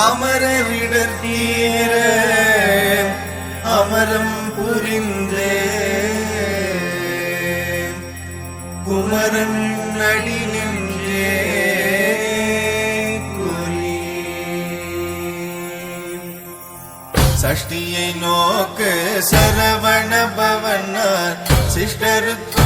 அமர விடத்தீர அமரம் புரிந்து. குமரன் அடி நின்றே குறி. சஷ்டியை நோக்கு Saravana பவனார் சிஷ்டருக்கு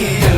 here.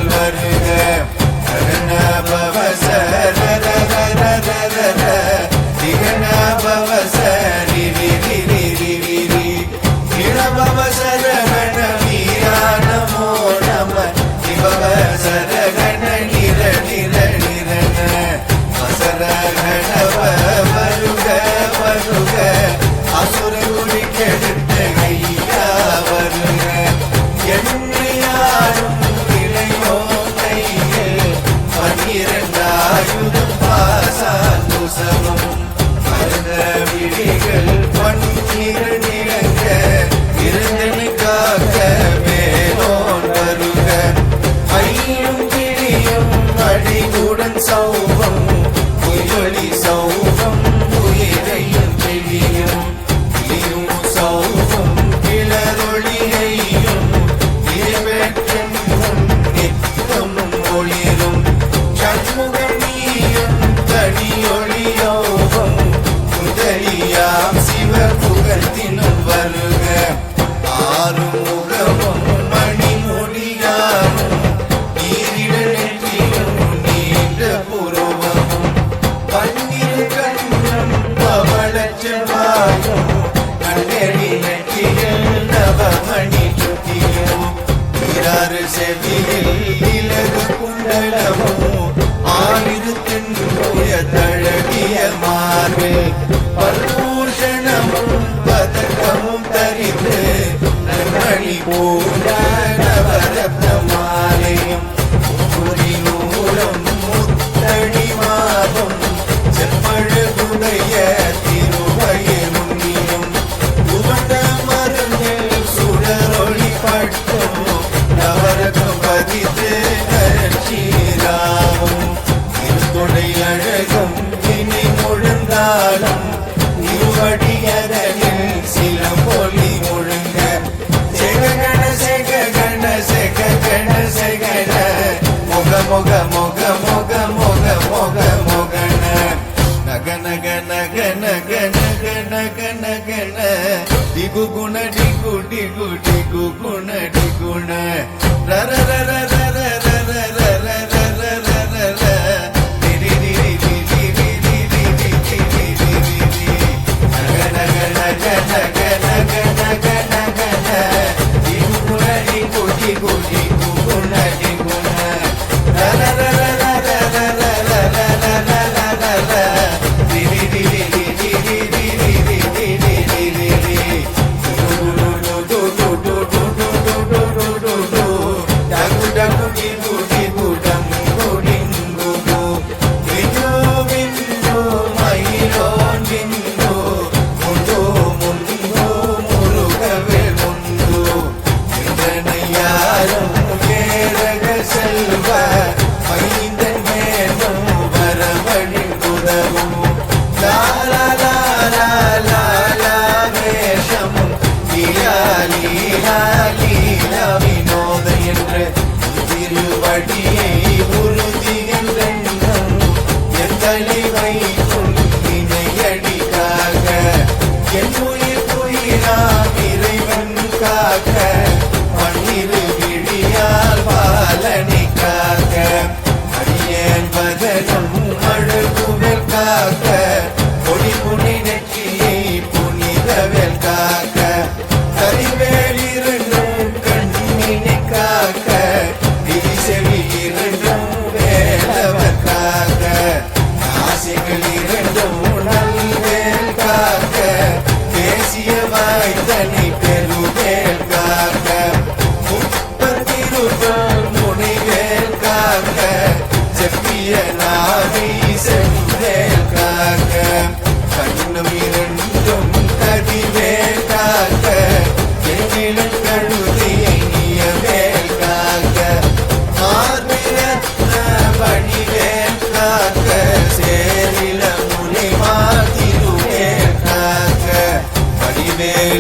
Come on.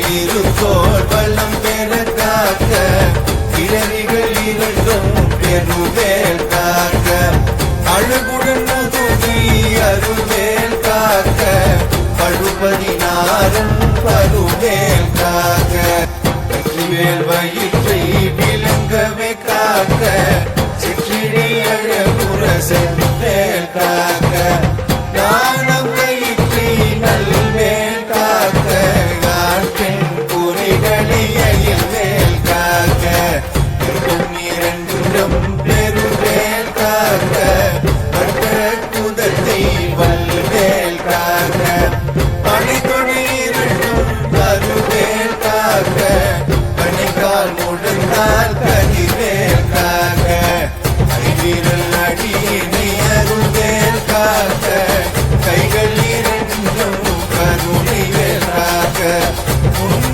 baby. Oh.